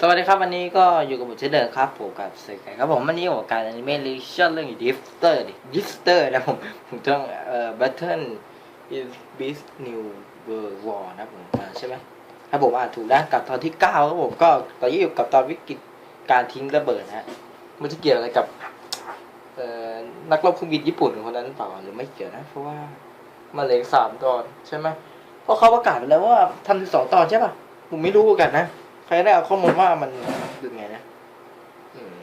สวัสดีครับวันนี้ก็อยู่กับผมเช่นเดิมครับผมกับเซกครับผมวันนี้อกับการอนิเมะรีชั่นเรื่องดิฟเตอร์ดิดิฟเตอร์นะผมผมต้องเอ่อ Battle is Beast New World War นะผมใช่ไหมถ้าผมอ่านถูกนะกับตอนที่เก้าครับผมก็ตอนนี้อยู่กับตอนวิกฤตการทิ้งระเบิดนะฮะมันจะเกี่ยวอะไรกับเอ่อนักรบเครื่องบินญี่ปุ่นคนนั้นหรือเปล่าหรือไม่เกี่ยวนะ เพราะว่ามันเลืออกสามตอนใช่ไหมเพราะเขาประกาศไปแล้วว่าทำถึงสองตอนใช่ป่ะผมไม่รู้กันนะ ใครได้เอาข้อมูลว่ามันเป็นไงนะอืม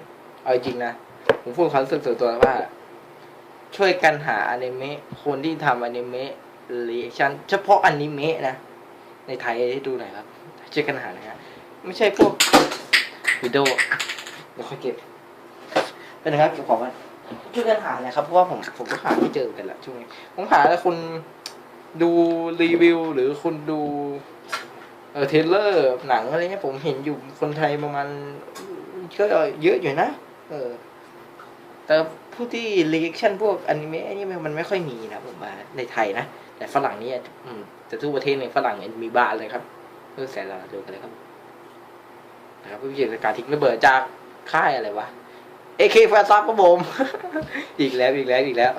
เอาจริงนะ ผมพูดความรู้สึกส่วนตัวว่า ช่วยกันหาอนิเมะคนที่ทำอนิเมะเรีชันเฉพาะอนิเมะนะ ในไทยให้ดูหน่อยครับช่วยกันหานะฮะไม่ใช่พวกวิดีโอเดี๋ยวค่อยเก็บ เป็นนะครับเก็บของมันช่วยกันหานะครับ เพราะว่าผมผมก็หาไม่เจอกันละช่วงนี้ผมหาแล้วคุณดูรีวิวหรือคุณดู เออเทเลอร์หนังอะไรเงี้ยผมเห็นอยู่คนไทยประมาณก็เยอะอยู่นะ เออ แต่ผู้ที่รีแอคชั่นพวกอนิเมะนี่มันไม่ค่อยมีนะผมว่าในไทยนะ แต่ฝรั่งนี่อืมแต่ทุกประเทศในฝรั่งเนี่ยมีบ้านเลยครับเพื่อแสนละดูกันเลยครับนะครับผู้จัดการทิ้งระเบิดจากค่ายอะไรวะเอเคแฟนซับครับผม อีกแล้วอีกแล้วอีกแล้ว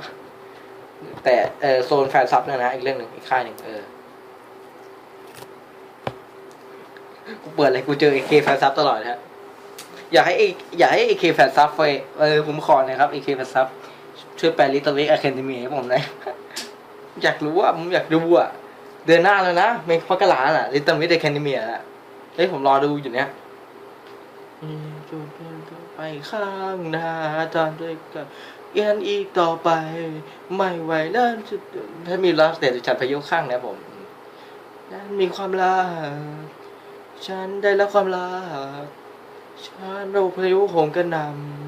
แต่เออโซนแฟนซับเนี่ยนะอีกเรื่องหนึ่งอีกค่ายหนึ่งเออ กูเปิดอะไรกูเจอเอเคแฟนซับตลอดฮะอยากให้ AK อยากให้เอเคแฟนซับไปเออผมขอหนะครับเอเคแฟนซับช่วยแปลลิตเติ้ลเล็กอะคเดมีให้ผมหน่อยอยากรู้ว่าผมอยากดูอะ เดือนหน้าแล้วนะเมฆพักกะลาอะลิตเติ้ลเล็กอะคเดมีอะเฮ้ยผมรอดูอยู่เนี้ยอืมจนไปข้างหน้าตามด้วยกันเอียนอีกต่อไป ไม่ไหวแล้วถ้ามีลาสเตจจัดพายุข้างนะผมนั้นมีความรัก ฉันได้รับความรัก ฉันโรคพายุโหมกระหน่ำ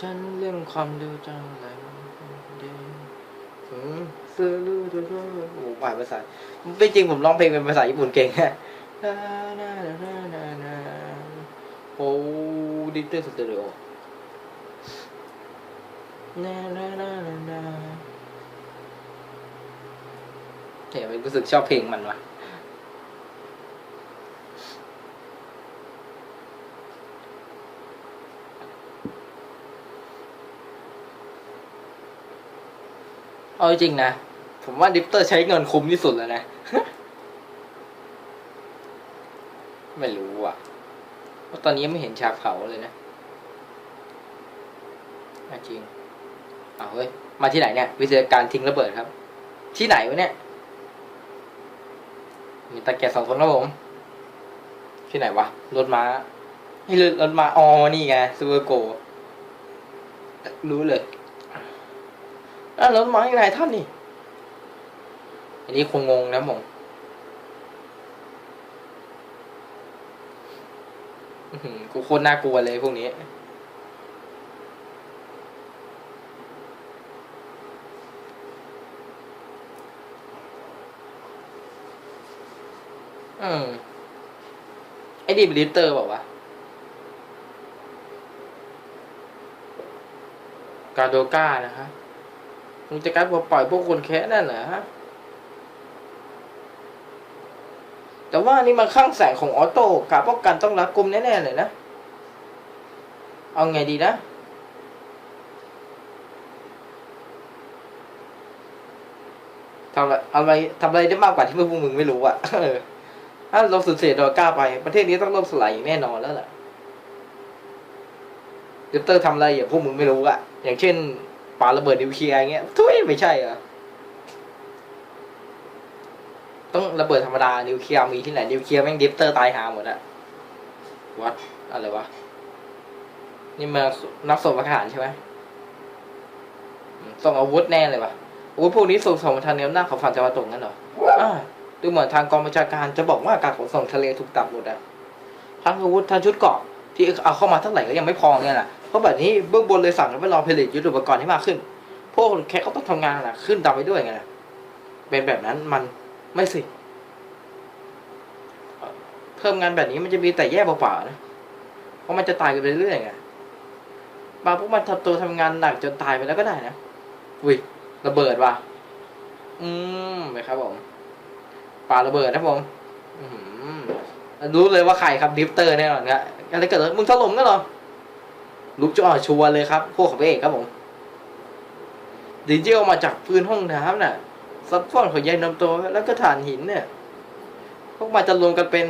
ฉันเรื่องความเร็วจังไรเดอืมซื้อรู้ตัวโอ้ผ่านภาษาไม่จริงผมร้องเพลงเป็นภาษาญี่ปุ่นเก่งแค่โอ้ดิเตอร์สตอริโอนานานานาเนี่ยมันรู้สึกชอบเพลงมันว่ะ เอาจริงนะ ผมว่าดิฟเตอร์ใช้เงินคุ้มที่สุดแล้วนะ ไม่รู้อะเพราะตอนนี้ไม่เห็นฉากเผาเลยนะจริงเอาเฮ้ย มาที่ไหนเนี่ย วิทยาการทิ้งระเบิดครับ ที่ไหนวะเนี่ย มีตาแกะสองคนครับผม ที่ไหนวะ รถม้านี่รถรถม้าอ๋อนี่ไงซูเปอร์โก รู้เลย อะรถมาอย่างไรท่านนี่ อันนี้คงงงนะผมกูโคตรน่ากลัวเลยพวกนี้ อืม ไอ้ดีบลิเตอร์บอกว่ากาโดก้านะคะ มึงจะกลาปล่อยพวกคนแค้นนั่นเหรอฮะแต่ว่านี่มันข้างแสงของออโต้กาป้องกันต้องรัดกุมแน่ๆเลยนะ เอาไงดีนะทำอะไรอะไรทำอะไรได้มากกว่าที่พวกมึงไม่รู้อะถ้าเราสูญเสียดอยก้าไป ประเทศนี้ต้องล่มสลายอย่างแน่นอนแล้วแหละเดปเตอร์ทำอะไรอย่างพวกมึงไม่รู้อะอย่างเช่น ปาระเบิดนิวเคลียร์อย่างเงี้ยทุยไม่ใช่เหรอต้องระเบิดธรรมดานิวเคลียร์มีที่ไหนนิวเคลียร์แม่งดิปเตอร์ตายหาหมดอะวัดอะไรวะนี่มานักส่งประหารใช่ไหมส่งอาวุธแน่เลยวะอาวุธพวกนี้ส่งส่งมาทางแนวหน้าของฝั่งตะวันตกนั่นเหรออ่าดูเหมือนทางกองบัญชาการจะบอกว่าการขนส่งทะเลถูกตัดหมดอะทั้งอาวุธทั้งชุดเกราะ ที่เอาเข้ามาเท่าไหร่ก็ยังไม่พอเนี่ยนะเพราะแบบนี้เบื้องบนเลยสั่งให้รอผลิตยุทโธปกรณ์ให้มากขึ้น พวกแค่เขาต้องทำงานนะขึ้นตามไปด้วยไงนะเป็นแบบนั้นมันไม่สิ เพิ่มงานแบบนี้มันจะมีแต่แย่เปล่าๆนะเพราะมันจะตายกันไปเรื่อยๆไงบางพวกมันทำตัวทำงานหนักจนตายไปแล้วก็ได้นะอุ้ยระเบิดว่ะอืมไปครับผมปาระเบิดนะผมอืมรู้เลยว่าใครครับดิฟเตอร์แน่นอนครับ อะไรเกิดมึงถล่มกันเหรอลุกจ่อชัวเลยครับ พวกของพระเอกครับผมดิจิออกมาจากพื้นห้องน้ำน่ะซับซ้อนของยายนำโตแล้วก็ฐานหินเนี่ย พวกมันจะรวมกันเป็น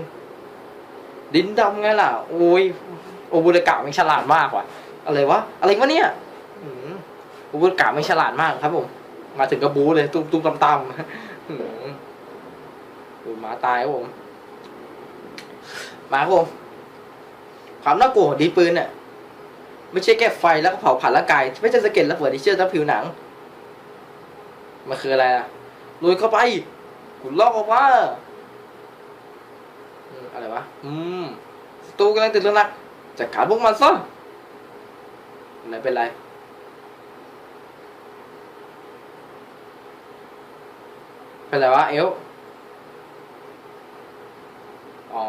ดินดำไงล่ะ โอ้ยโอบุรกะมันฉลาดมากว่ะ อะไรวะ อะไรวะเนี่ยโอบุรกะมันฉลาดมากครับผม มาถึงกระบูเลย ตุ้มตุ้มตำตำหมาตายครับผม มาครับผม ความน่ากลัวของดีนปืนเนี่ยไม่ใช่แค่ไฟแล้วก็เผาผ่านร่างกายไม่ใช่สะเก็ดระเบิดที่เชื่อทั้งผิวหนังมันคืออะไรอะลุยเข้าไปกุลอกออกมาอะไรวะอืมศัตรูกำลังตื่นตระหนักจัดการพวกมันซะอะไรเป็นไรเป็นไรวะเอลอ๋อ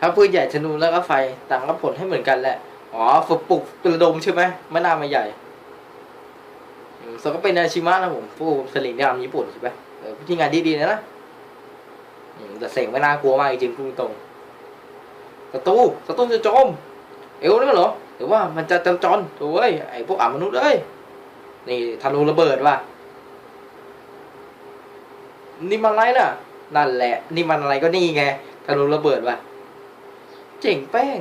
ถ้าปืนใหญ่ธนูแล้วก็ไฟต่างรับผลให้เหมือนกันแหละ อ๋อฝึกปลุกเป็นระดมใช่ไหมไม่น่ามาใหญ่สก็เป็นอาชิมะนะผมผู้สลิงดำญี่ปุ่นใช่ไหมเออที่งานดีๆนะนะแต่เสียงไม่น่ากลัวมากจริงๆพูดตรงศัตรูศัตรูจะโจม เอวนั่นเหรอหรือว่ามันจะจำจรโอ้ยไอพวกอ่ามนุษย์เอ้ยนี่ธนูระเบิดว่ะนี่มันอะไรน่ะ นั่นแหละ นี่มันอะไรก็นี่ไงธนูระเบิดว่ะ เจ๋งแป้ง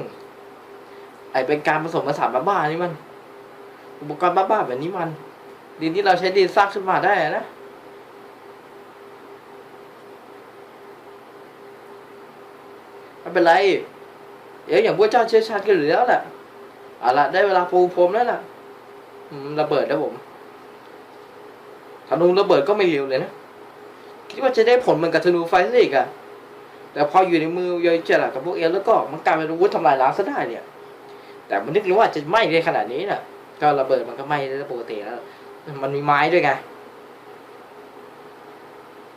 ไอเป็นการผสมผสานบ้าๆนี่มัน อุปกรณ์บ้าๆแบบนี้มัน ดินที่เราใช้ดินสร้างขึ้นมาได้นะไม่เป็นไรเดี๋ยวอย่างพวกเจ้าเชื้อชาติกันอยู่แล้วแหละเอาละได้เวลาปูพรมแล้วล่ะระเบิดนะผมธนูระเบิดก็ไม่เร็วเลยนะ คิดว่าจะได้ผลเหมือนกับธนูไฟซิกอะ แต่พออยู่ในมือยอยเจล่ะกับพวกเอลแล้วก็มันกลายเป็นอาวุธทำลายล้างซะได้เนี่ย แต่มันนึกเลยว่าจะไหม้ได้ขนาดนี้น่ะ ก็ระเบิดมันก็ไหม้ได้ปกติแล้ว มันมีไม้ด้วยไง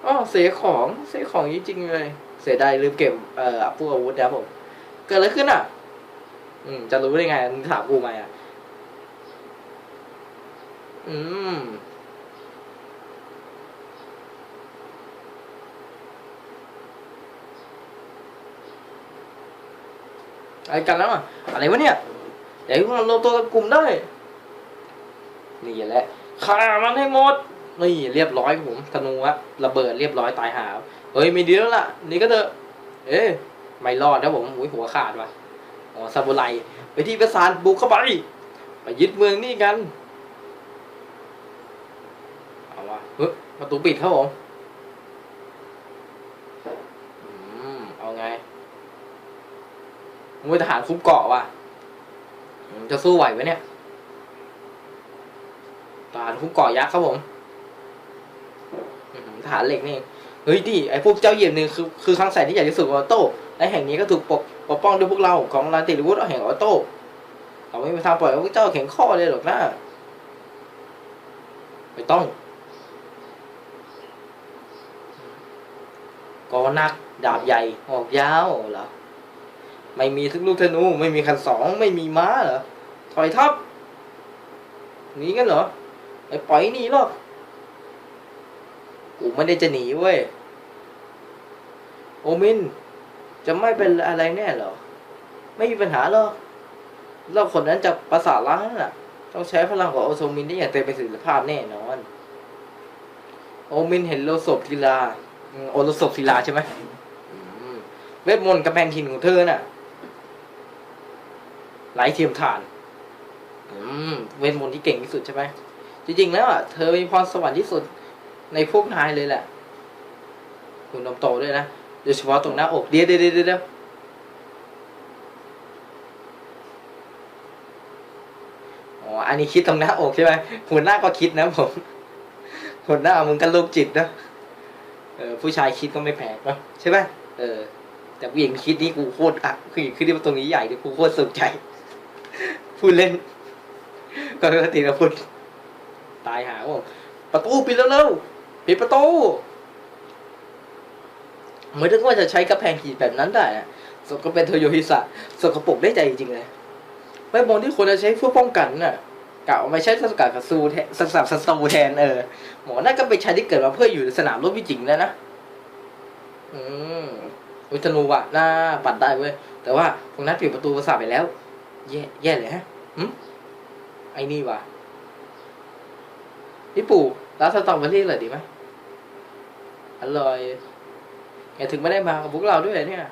อ๋อเสียของเสียของจริงๆเลย เสียดายลืมเก็บเอ่อพวกอาวุธนะผมเกิดอะไรขึ้นอะ อืม จะรู้ได้ไงมึงถามกูไหมอะ อืม อะไรกันแล้วอะอะไรวะเนี่ยเดี๋ยวพวกมันรวมตัวกันกลุ่มได้นี่แหละฆ่ามันให้หมดนี่เรียบร้อยผมธนูอะระเบิดเรียบร้อยตายหาเฮ้ยไม่ดีแล้วล่ะนี่ก็เถอะเอ๊ะไม่รอดนะผมอุ้ยหัวขาดว่ะอ๋อซาบูไรไปที่ประสานบุกเข้าไปไปยึดเมืองนี่กันเอาวะเฮ้ยประตูปิดครับผม อืม เอาไง มวยทหารคุ้มเกาะว่ะจะสู้ไหวไหมเนี่ยทหารคุ้มเกาะยักษ์ครับผมทหารเหล็กนี่เฮ้ยดิไอพวกเจ้าเหยียบหนึ่งคือคือครั้งแสนที่ใหญ่ที่สุดของออโต้และแห่งนี้ก็ถูกปกปกป้องด้วยพวกเราของลานติลวุฒแห่งออโต้เราไม่มีทางปล่อยพวกเจ้าแข็งข้อเลยหรอกนะไม่ต้องกอนักดาบใหญ่ออกยาวเหรอ ไม่มีทุกลูกธนู ไม่มีคันสอง ไม่มีม้าเหรอ ถอยทับหนีกันเหรอไอ้ปล่อยหนีหรอกกูไม่ได้จะหนีเว้ย โอมิน จะไม่เป็นอะไรแน่เหรอ ไม่มีปัญหาหรอกเราคนนั้นจะประสาทล้างน่ะ ต้องใช้พลังของโอโซมินได้อย่างเต็มประสิทธิภาพแน่นอน โอมินเห็นโลศพทีลาอืมโอโลศพทีลาใช่ไหมเวทมนต์กำแพงถิ่นของเธอน่ะ ไหลเทียมฐาน อืมเวทมนต์ที่เก่งที่สุดใช่ไหมจริงๆแล้วอะเธอมีพรสวรรค์ที่สุดในพวกนายเลยแหละคุณนมโตด้วยนะโดยเฉพาะตรงหน้าอกเดี๋ยวเดี๋ยวเดี๋ยวเดี๋ยวอ๋ออันนี้คิดตรงหน้าอกใช่ไหมหัวหน้าก็คิดนะผมหัวหน้ามึงก็โรคจิตนะเออผู้ชายคิดก็ไม่แปลกเนอะใช่ไหมเออ แต่ผู้หญิงคิดนี่กูโคตรอะผู้หญิงคิดที่ตรงนี้ใหญ่ดิกูโคตรสุขใจ พูดเล่น ก็ปกตินะพูดตายหาผมประตูปิดแล้วเร็วปิดประตูไม่นึกว่าจะใช้กระแพงขีดแบบนั้นได้นะสกเป็นโทโยฮิสะสกปรกได้ใจจริงๆเลยไม่มองที่ควรจะใช้เพื่อป้องกันน่ะกะเอาไม่ใช้สกัดกับซูแทนสกัดสตูแทนเออหมอน่าก็เป็นชายที่เกิดมาเพื่ออยู่ในสนามรบจริงๆแล้วนะอืมวิธนูวะหน้าปัดได้เว้ยแต่ว่าพวกนั้นปิดประตูประสาทไปแล้ว แย่แย่เลยฮะ ไอ้นี่วะพี่ปู่ร้านสตรอเบอรี่เลยดีไหมอร่อยแกถึงไม่ได้มากับพวกเราด้วยเนี่ย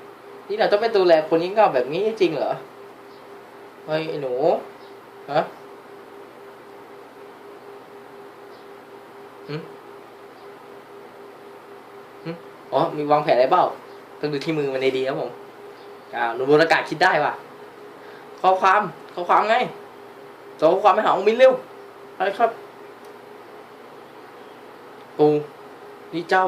นี่เราต้องไปดูแลคนยิ่งเง่าแบบนี้จริงเหรอเฮ้ยไอ้หนูฮะหืมอ๋อ มีวางแผนอะไรเปล่าต้องดูที่มือมันดีๆครับผมอ่าหนูบนอากาศคิดได้ว่ะ ข้อความ ข้อความไงส่งข้อความไปหาองมินเร็วอะไรครับปูนี่เจ้า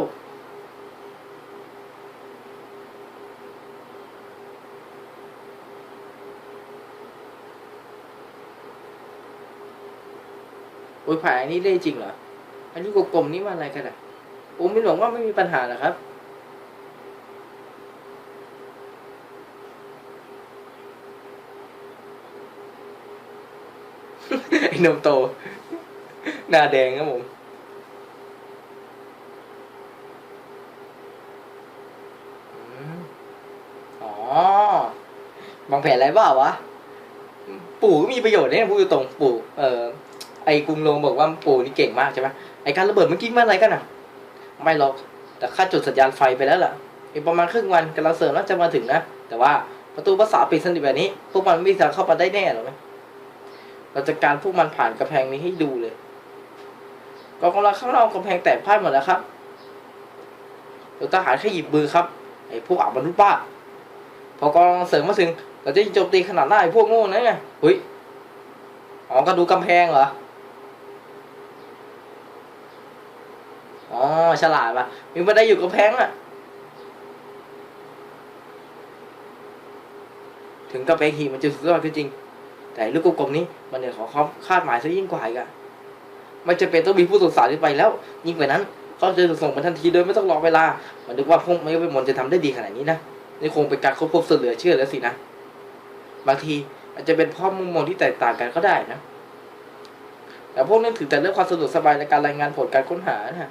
โอ้ยผ่านอันนี้ได้จริงเหรอ อันนี้กลมๆนี่มันอะไรกันอะผมไม่หวังว่าไม่มีปัญหาหรอกครับ ไอ้ นมโต หน้าแดงครับผมอ๋อวางแผนอะไรบ้าวะ ปู่ก็มีประโยชน์เนี่ยพูดตรงปู่ เออไอ้กรุงลงบอกว่าปู่นี่เก่งมากใช่ไหมไอ้การระเบิดเมื่อกี้มันอะไรกันอะ ไม่หรอก แต่ค่าจุดสัญญาณไฟไปแล้วล่ะอีกประมาณครึ่งวันกำลังเสริมน่าจะมาถึงนะ แต่ว่าประตูภาษาปิดสนิทแบบนี้ พวกมันไม่มีทางเข้ามาได้แน่หรอกนะ เราจะการพวกมันผ่านกำแพงนี้ให้ดูเลยกองกำลังข้างนอกกำแพงแตกพ่ายหมดแล้วครับเดี๋ยวทหารแค่หยิบมือครับไอ้พวกอับมนุษย์ป้าพอกองเสริมมาถึงเราจะยิงโจมตีขนาดหน้าไอ้พวกโง่นั่นไงเฮ้ยอ๋อก็ดูกำแพงเหรออ๋อฉลาดปะมีบันไดอยู่กำแพงอะถึงกำแพงหีมันจะสุดยอดก็จริง แต่ลูกกลมๆนี้มันเหนือของความคาดหมายซะยิ่งกว่าอีกอะมันจะเป็นต้องมีผู้สงสารที่ไปแล้ว ยิ่งกว่านั้นเขาจะส่งมาทันทีโดยไม่ต้องรอเวลา มันนึกว่าพวกไม่เป็นมนจะทำได้ดีขนาดนี้นะนี่คงเป็นการค้นพบเสเหลือเชื่อแล้วสินะบางทีอาจจะเป็นเพ่อมุมมองที่แตกต่างกันก็ได้นะแต่พวกนั้นถือแต่เรื่องความสะดวกสบายในการรายงานผลการค้นหานะ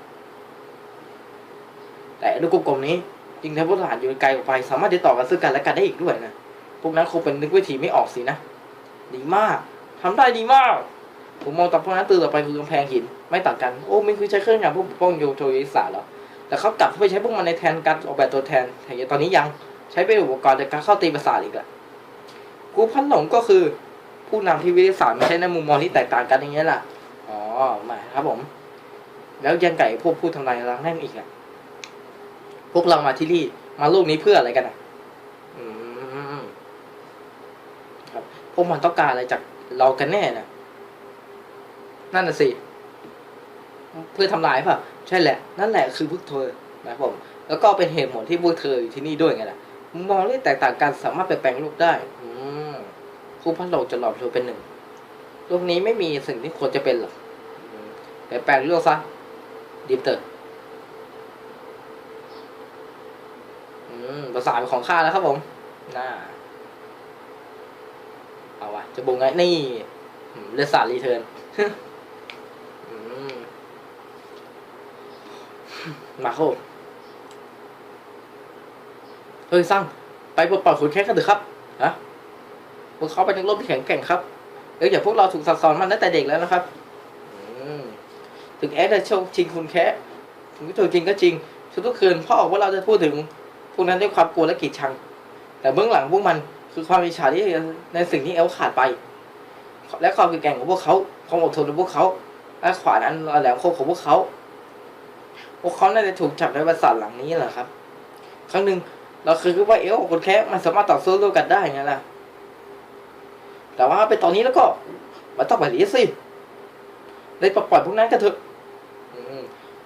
แต่อนุกรมนี้จริงๆพวกทหารอยู่ไกลออกไป สามารถติดต่อกันซึ่งกันและกันได้อีกด้วยนะพวกนั้นคงเป็นนึกวิธีไม่ออกสินะ ดีมากทำได้ดีมาก ผมมองต่อพวกนั้นตื่นต่อไปคือกำแพงหิน ไม่ต่างกัน โอ้ไม่คือใช้เครื่องอย่างพวกป้องโยโทยิสาหรอแต่เขากลับไปใช้พวกมันในแทนการออกแบบตัวแทนแต่ตอนนี้ยังใช้เป็นอุปกรณ์ในการเข้าตีประสาทอีกอะครูพันหลงก็คือ ผู้นำที่วิทยาศาสตร์ไม่ใช่ในมุมมองที่แตกต่างกันอย่างนี้ยแหละอ๋อมาครับผม แล้วยังไก่พวกผู้ทำลายล้างแน่นอีกอะพวกเรามาที่นี่มาโลกนี้เพื่ออะไรกันอะอืมครับ พ วกมันต้องการอะไรจากเรากันแน่นะนั่นน่ะสิ เพื่อทำลายป่ะ ใช่แหละ นั่นแหละคือพวกเธอนะผม แล้วก็เป็นเหตุผลที่พวกเธออยู่ที่นี่ด้วยไงล่ะมุมมองที่แตกต่างกันสามารถเปลี่ยนแปลงโลกได้ อืมครูพันโลกจะหลอมเธอเป็นหนึ่งโลกนี้ไม่มีสิ่งที่ควรจะเป็นหรอกเปลี่ยนแปลงโลกซะดิฟเตอร์ภาษาเป็นของข้าแล้วครับผมน่า เอาวะจะบุงไง นี่เลือดสาดรีเทิร์นมาโคเฮ้ยสร้างไปปลดปล่อยขุนแค้นกันเถอะครับฮะพวกเขาเป็นนักรบที่แข็งแกร่งครับเอ้ยอย่าพวกเราถูกสั่งสอนมาตั้งแต่เด็กแล้วนะครับถึงแอดจะโชคชิงคุณแค่ถึงตัวจริงก็จริงทุกๆคืนพ่อบอกว่าเราจะพูดถึงพวกนั้นด้วยความกลัวและกีดชัง แต่เบื้องหลังพวกมัน คือความอิจฉาที่ในสิ่งที่เอลขาดไป และความแข็งแก่งของพวกเขาความอดทนของพวกเขา และขวานอันแหลมคมของพวกเขา พวกเขาน่าจะถูกจับในปราสาทหลังนี้แหละครับ ครั้งหนึ่งเราเคยคิดว่าเอลกับคนแค่มันสามารถต่อสู้ด้วยกันได้ไงล่ะ แต่ว่าไปตอนนี้แล้วก็มันต้องไปหลีสิเลยปล่อยพวกนั้นกันเถอะ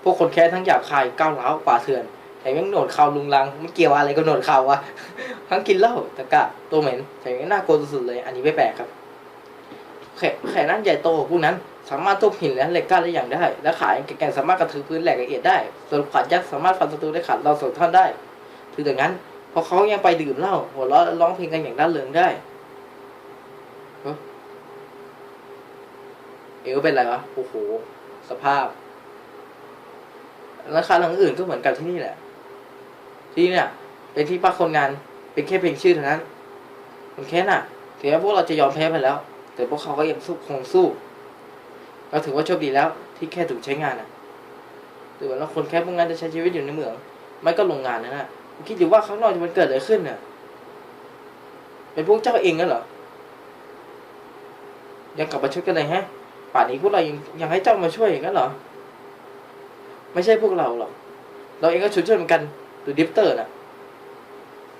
พวกคนแค่ทั้งหยาบคายก้าวร้าวป่าเถื่อน แถมยังโหนดเข่าลุงลังไม่เกี่ยวอะไรกับโหนดเข่าวะทั้งกินเหล้าตะกะตัวเหม็นแถมยังน่ากลัวสุดๆเลย อันนี้ไม่แปลกครับแขแขนนั้นใหญ่โตกว่าพวกนั้น สามารถทุบหินและเหล็กกล้าได้อย่างได้ และขายแก่งสามารถกระถือพื้นแหลกละเอียดได้ ส่วนขวานยักษ์สามารถฟันศัตรูได้ขาดเราสองท่อนได้ถึงอย่างนั้นเพราะเขายังไปดื่มเหล้าหัวเราะร้องเพลงกันอย่างร่านเริงได้เอวเป็นไรวะโอ้โหสภาพราคาหลังอื่นก็เหมือนกันที่นี่แหละ ที่เนี่ย เป็นที่พักคนงาน เป็นแค่เพียงชื่อเท่านั้นมันแค่น่ะถึงแม้พวกเราจะยอมแพ้ไปแล้ว แต่พวกเขาก็ยังสู้คงสู้ เราถือว่าโชคดีแล้ว ที่แค่ถูกใช้งานอะถือว่าเราคนแค่พวกนั้นจะใช้ชีวิตอยู่ในเมือง ไม่ก็โรงงานนั่นน่ะคิดดูว่าข้างนอกมันเกิดอะไรขึ้นน่ะ เป็นพวกเจ้าเองนั่นเหรอ ยังกลับมาช่วยกันเลยฮะ ป่านนี้พวกเรายังยังให้เจ้ามาช่วยอย่างนั้นเหรอ ไม่ใช่พวกเราหรอก เราเองก็ช่วยช่วยเหมือนกัน ดูดิฟเตอร์น่ะ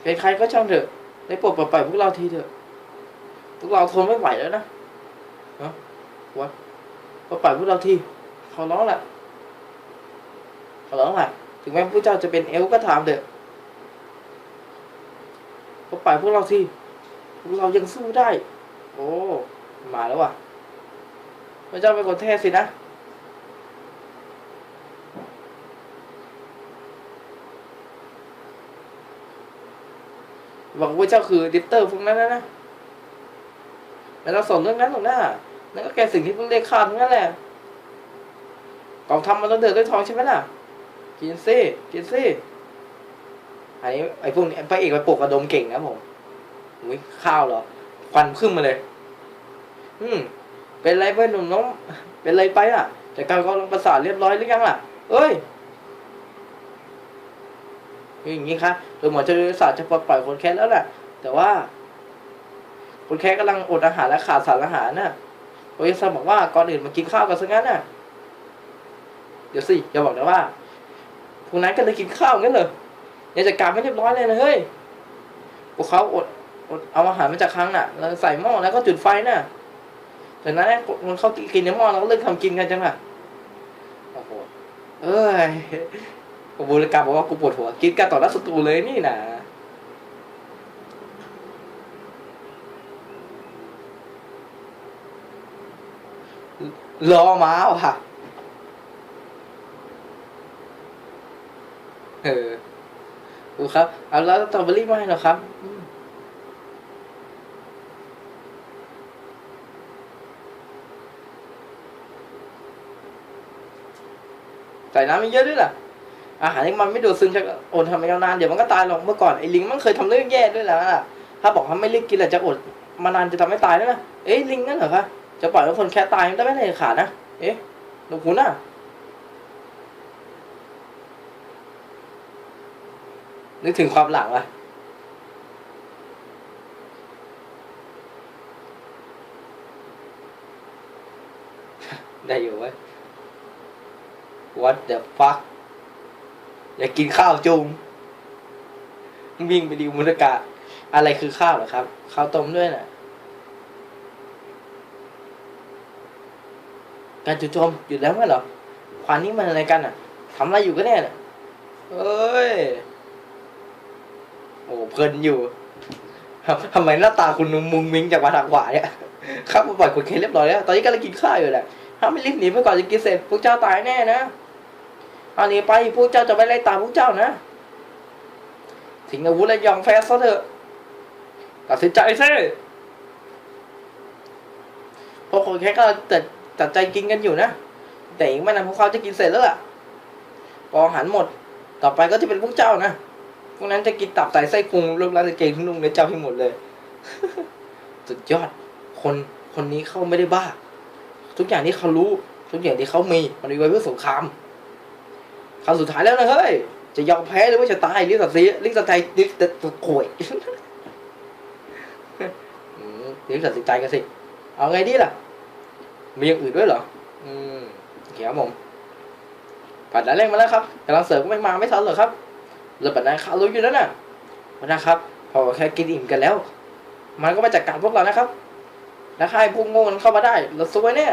เป็นใครก็ช่างเถอะได้โปรดปล่อยพวกเราทีเถอะ พวกเราทนไม่ไหวแล้วนะเนาะวัดปล่อยปพวกเราทีขอร้องแหละขอร้องแหละถึงแม้พวกเจ้าจะเป็นเอลก็ถามเถอะปล่อยปล่อยพวกเราทีพวกเรายังสู้ได้ โอ้ มาแล้วว่ะพระเจ้าเป็นคนเทศสินะ บอกว่าเจ้าคือดิปเตอร์พวกนั้นนะนะไม่ต้องสนเรื่องนั้นหรอกนะนั่นก็แค่สิ่งที่พิ่งเรียกข้าทั้งนั้นแหละกองทำมันต้องเดือดด้วยทองใช่ไหมล่ะ กินซิกินซิอันนี้ไอ้พวกนี้พระเอกไปปลุกกระดมเก่งนะผมอุ้ยข้าวเหรอควันขึ้นมาเลย อืม เป็นไรไปหนุ่มน้อง เป็นไรไปอะจากการกำลังประสาทเรียบร้อยหรือยังล่ะ เอ้ย อย่างนี้ครับโดยหมอจะศาสตร์จะปลดปล่อยคนแค้นแล้วแหละแต่ว่า คนแค้นกำลังอดอาหารและขาดสารอาหารน่ะโอ้ยซันบอกว่าก่อนอื่นมากินข้าวกันซะงั้นน่ะ เดี๋ยวสิอย่าบอกนะว่าพวกนั้นก็เลยกินข้าวงั้นเหรออย่าจัดการไม่เรียบร้อยเลยนะเฮ้ยพวกเขาอดอดเอาอาหารมาจากครั้งน่ะ แล้วใส่หม้อแล้วก็จุดไฟน่ะจากนั้นมันเขากินในหม้อแล้วก็เลิกทำกินกันจังอะโอ้โหเอ้ย ผมบูรกรรมบอกว่ากูปวดหัวกินกันต่อหน้าศัตรูเลยนี่นะรอมาว่ะ เออูครับ เอาแล้วสตรอเบอรี่มาให้เหรอครับ ใส่น้ำเยอะด้วยล่ะ อาหารที่มันไม่ดูดซึมจากอดทำมายาวนานเดี๋ยวมันก็ตายหรอกเมื่อก่อนไอ้ลิงมันเคยทำเรื่องแย่ด้วยแล้วล่ะถ้าบอกว่าไม่รีบกินแหละจะอดมานานจะทำให้ตายแล้วนะเอ๊ะลิงนั่นเหรอคะจะปล่อยให้คนแค่ตายมันได้ไม่ได้ขาดนะเอ๊ะหนูคุณน่ะนึกถึงความหลังว่ะได้อยู่เว้ย What the fuck อยากกินข้าวจุงวิ่งไปดิวมุนกะ อะไรคือข้าวเหรอครับ ข้าวต้มด้วยน่ะ การจู่โจมหยุดแล้วไม่เหรอควันนี้มันอะไรกันอะทำอะไรอยู่ก็แน่น่ะเอ้ย โอ้เพลินอยู่ทำไมหน้าตาคุณมุงมิงจากมาทางขวาเนี่ยครับปล่อยคุณเคเรียบร้อยแล้ว ตอนนี้กำลังกินข้าวอยู่แหละถ้าไม่รีบหนีไปก่อนจะกินเสร็จพวกเจ้าตายแน่นะ อาหนีไปพวกเจ้าจะไม่ไล่ตามพวกเจ้านะทิ้งอาวุธและยอมแพ้ซะเถอะตัดสินใจซิพวกคนแค่ก็ตัดตัดใจกินกันอยู่นะ แต่อีกไม่นานพวกเขาจะกินเสร็จแล้วล่ะพออาหารหมด ต่อไปก็จะเป็นพวกเจ้านะพวกนั้นจะกินตับไตไส้พุงลูกร้านเกงทุ่งนุ่งในเจ้าให้หมดเลย สุดยอด คนคนนี้เขาไม่ได้บ้า ทุกอย่างที่เขารู้ ทุกอย่างที่เขามีมันมีไว้เพื่อสงคราม ครั้งสุดท้ายแล้วนะเฮ้ยจะยอมแพ้หรือว่าจะตายลิสัตซีลิสัตใจลิสัตโขยอืมลิสัตสิใจกันสิ เอาไงดีล่ะ มีอย่างอื่นด้วยเหรอ อืมเคครับผมผัดน้ำเร่งมาแล้วครับกำลังเสิร์ฟก็ไม่มาไม่ทันเหรอครับแล้วปัดนั้นข้ารู้อยู่แล้วน่ะวันนะครับ พอแค่กินอิ่มกันแล้ว มันก็มาจัดการพวกเรานะครับ แล้วใครพวกโง่มันเข้ามาได้ เราซวยแน่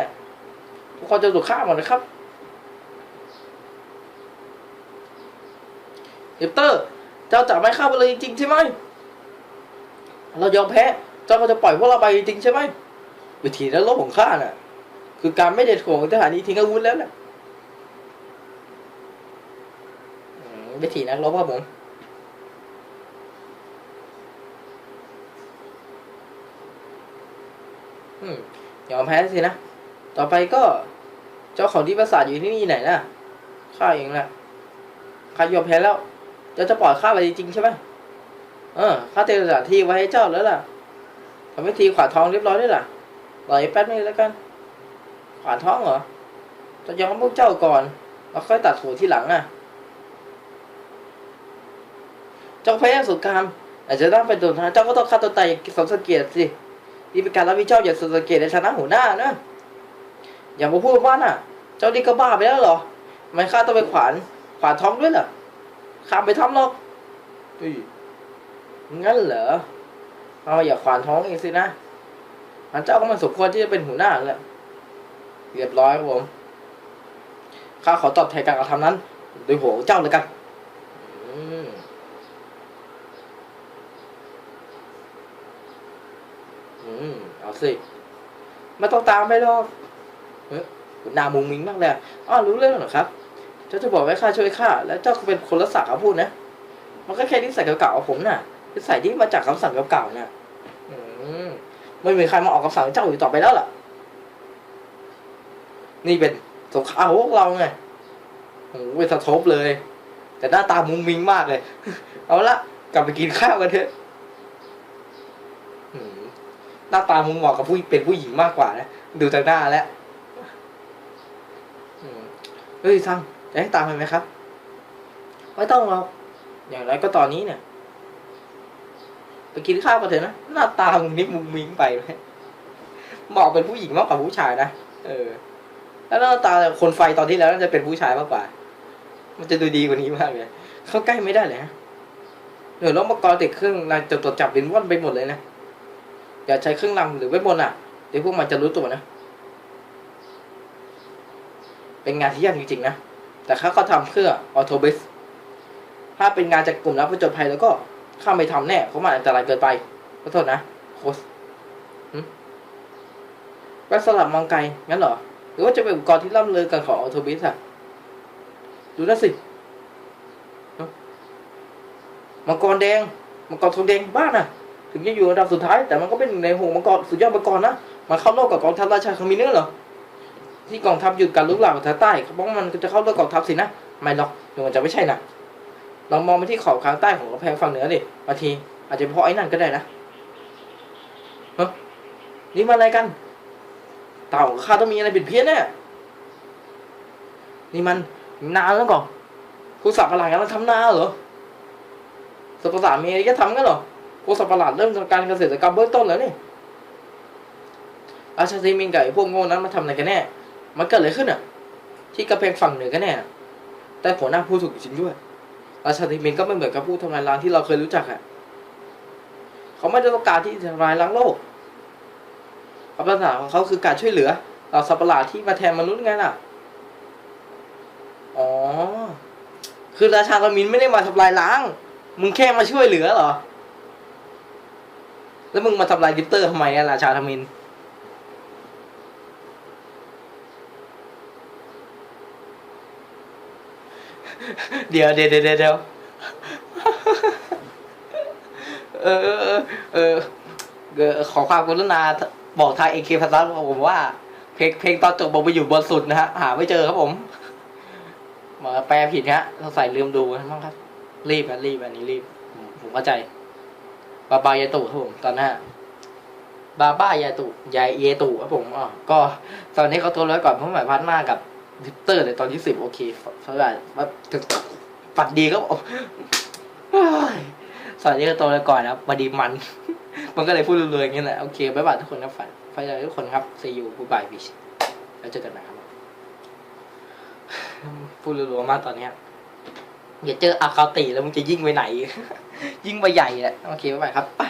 ทุกคนจะถูกฆ่าหมดนะครับ เอฟเตอร์ เจ้าจะไม่เข้าไปเลยจริงๆใช่ไหม เรายอมแพ้ เจ้าก็จะปล่อยพวกเราไปจริงๆใช่ไหม วิธีนั้นลบของข้าน่ะ คือการไม่เด็ดของทหารนี้ทิ้งอาวุธแล้วน่ะวิธีนักรบครับผมอืมยอมแพ้สินะ ต่อไปก็ เจ้าของที่ปราสาทอยู่ที่นี่ไหนนะข้าเองแหละข้ายอมแพ้แล้ว ใจจะจะปล่อยข้าไปจริงๆใช่ไหมเออข้าเตรียมสถานที่ไว้ให้เจ้าแล้วล่ะทำพิธีขวานทองเรียบร้อยด้วยล่ะรออีกแป๊บนึงแล้วกัน ขวานทองเหรอจะยอมพวกเจ้าก่อนแล้วค่อยตัดหัวที่หลังอะเจ้าพยายามสงครามอาจจะต้องเป็นตัวนะเจ้าก็ต้องฆ่าตัวตายอย่างสมสังเกตสินี่เป็นการรับผิดชอบอย่างสมสังเกตในฐานะหัวหน้านะอย่ามาพูดว่าน่ะ เจ้านี่ก็บ้าไปแล้วเหรอไม่ข้าต้องไปขวานขวานท้องด้วยเหรอ ข้ามไปทำหรอกเฮ้ยงั้นเหรอเอาอย่าขวานท้องเองสินะมันเจ้าก็มันสมควรที่จะเป็นหัวหน้าแล้วเรียบร้อยครับผมข้าขอตอบแทนการกระทำนั้น โดยหัวของเจ้าเลยกันอืมอืมเอาสิไม่ต้องตามไปหรอกเฮ้ยหนามุงมิงมากเลยอะอ๋อรู้เรื่องเหรอครับ เจ้าจะบอกให้ข้าช่วยข้าแล้วเจ้าก็เป็นคนละสักเขาพูดนะ มันก็แค่นิสัยเก่าๆของผมน่ะนิสัยที่มาจากคำสั่งเก่าๆน่ะไม่มีใครมาออกคำสั่งเจ้าอยู่ต่อไปแล้วล่ะ นี่เป็นสงครามของพวกเราไงโอ้โหเป็นสะทบเลย แต่หน้าตามุงมิงมากเลย เอาละกลับไปกินข้าวกันเถอะหน้าตามุงเหมาะกับผู้เป็นผู้หญิงมากกว่านะ ดูจากหน้าแล้วเฮ้ยซัง จะให้ตามไปไหมครับ ไม่ต้องหรอกอย่างไรก็ตอนนี้เนี่ย ไปกินข้าวกันเถอะนะ หน้าตามึงนี่มุงมิงไปเลยเหมาะเป็นผู้หญิงมากกว่าผู้ชายนะ เออ แล้วหน้าตาคนไฟตอนที่แล้วน่าจะเป็นผู้ชายมากกว่า มันจะดูดีกว่านี้มากเลย เข้าใกล้ไม่ได้เลยฮะเดี๋ยวรถมากรติดเครื่องนายจะตรวจจับเป็นว่อนไปหมดเลยนะ อย่าใช้เครื่องนำหรือเวทมนต์อะ เดี๋ยวพวกมันจะรู้ตัวนะ เป็นงานที่ยากจริงๆนะ แต่เขาก็ทำเพื่อออโตบิสถ้าเป็นงานจากกลุ่มนักผจญภัยแล้วก็ข้าไม่ทำแน่เพราะมันอันตรายเกินไปขอโทษนะโคสหึแว่นสลับมองไกลงั้นเหรอ หรือว่าจะเป็นอุปกรณ์ที่ล่ำเลือกันของออโตบิสอะดูนั่นสิมังกรแดงมังกรทองแดงบ้าน่ะถึงจะอยู่อันดับสุดท้าย แต่มันก็เป็นหนึ่งในหงมังกรสุดยอดมังกรนะมันเข้ารอบกับกองทัพราชาคามิเนอร์เหรอ ที่กองทัพหยุดการลุกลามของทางใต้เขาบอกมันจะเข้ารอบกองทัพสินะไม่หรอกเดี๋ยวมันจะไม่ใช่นะลองมองไปที่ขอบข้างใต้ของกำแพงฝั่งเหนือดิบางที อาจจะเพราะไอ้นั่นก็ได้นะเฮ้ยนี่มาอะไรกัน เต่าข้าต้องมีอะไรผิดเพี้ยนแน่นี่มันนานแล้วก่อนผู้สัตว์ประหลาดกำลังทำนาเหรอสัตว์ประหลาดมีอะไรจะทำกันเหรอพวกสัตว์ประหลาดเริ่มทำการเกษตรกรรมเบื้องต้นแล้วนี่ราชาซีมิงกับไอ้พวกโง่นั้นมาทำอะไรกันแน่ มันเกิดอะไรขึ้นอะ ที่กำแพงฝั่งเหนือกันแน่แต่หัวหน้าพูดถูกจริงด้วย ราชาธิมินก็ไม่เหมือนกับผู้ทำลายล้างที่เราเคยรู้จักอะเขาไม่ได้ต้องการที่จะทำลายล้างโลกความปรารถนาของเขาคือการช่วยเหลือเราสัตว์ประหลาดที่มาแทนมนุษย์ไงล่ะ อ๋อ คือราชาธมินไม่ได้มาทำลายล้าง มึงแค่มาช่วยเหลือเหรอ แล้วมึงมาทำลายลิปเตอร์ทำไมอะราชาธมิน เดี๋ยวเดี๋ยวเดี๋ยวเดี๋ยวเออเออขอความกรุณาบอกทางเอเคพัสดุผมว่า เพลงเพลงตอนจบบอกไปอยู่บนสุดนะฮะ หาไม่เจอครับผมมาแปลผิดฮะเราใส่ลืมดูมั้งครับ รีบนะรีบอันนี้รีบ ผมเข้าใจบาบายาตุครับผมตอนหน้าบาบ้ายาตุยายเยตุครับผมอ๋อก็ตอนนี้เขาตัวร้อยก่อนเพราะหมายพัดมากกับ ลิปเตอร์ในตอนที่สิบโอเคสวัสดีว่าถึงฝัดดีครับผมเฮ้ยสวัสดีก็ตัวร้อยก่อนนะบมาดีมัน มันก็เลยพูดเรื่อยๆอย่างเงี้แหละ โอเคบ๊ายบายทุกคนครับฝันฝันใจทุกคนครับ see you goodbye bitch แล้วเจอกันนะครับ พูดรัวๆมากตอนเนี้ยอย่าเจออาคาติแล้วมึงจะยิ่งไปไหน ยิ่งไปใหญ่แหละโอเคบ๊ายบายครับไป